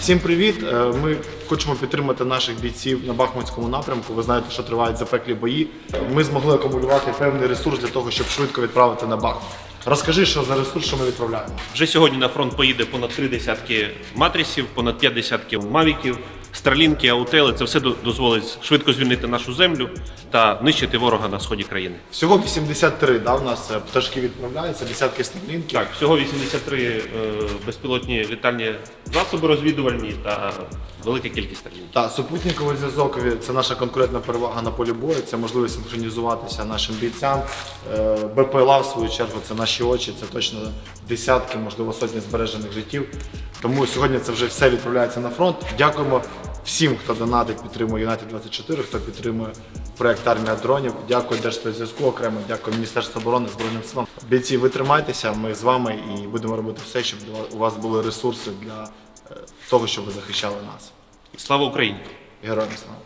Всім привіт! Е, Ми хочемо підтримати наших бійців на Бахмутському напрямку. Ви знаєте, що тривають запеклі бої. Ми змогли акумулювати певний ресурс для того, щоб швидко відправити на Бахмут. Розкажи, що за ресурс, що ми відправляємо. Вже сьогодні на фронт поїде понад три десятки матрисів, понад п'ять десятків мавіків, старлінки, аутели. Це все до- дозволить швидко звільнити нашу землю та нищити ворога на сході країни. Всього 83, да, у нас е, пташки відправляються, десятки старлінків. Так, всього 83 е, безпілотні літальні засоби розвідувальні та велика кількість старлінків. Та супутниковий зв'язок це наша конкурентна перевага на полі бою. Це можливість синхронізуватися нашим бійцям. Е, БПЛА, в свою чергу, це наші очі, це точно десятки, можливо, сотні збережених життів. Тому сьогодні це вже все відправляється на фронт. Дякуємо всім, хто донатить, підтримує Юнайтед 24, хто підтримує проект армія дронів. Дякую Держспецзв'язку окремо, дякую Міністерству оборони Збройним силам. Бійці, ви тримайтеся, ми з вами і будемо робити все, щоб у вас були ресурси для е, того, щоб ви захищали нас. Слава Україні! Героям слава!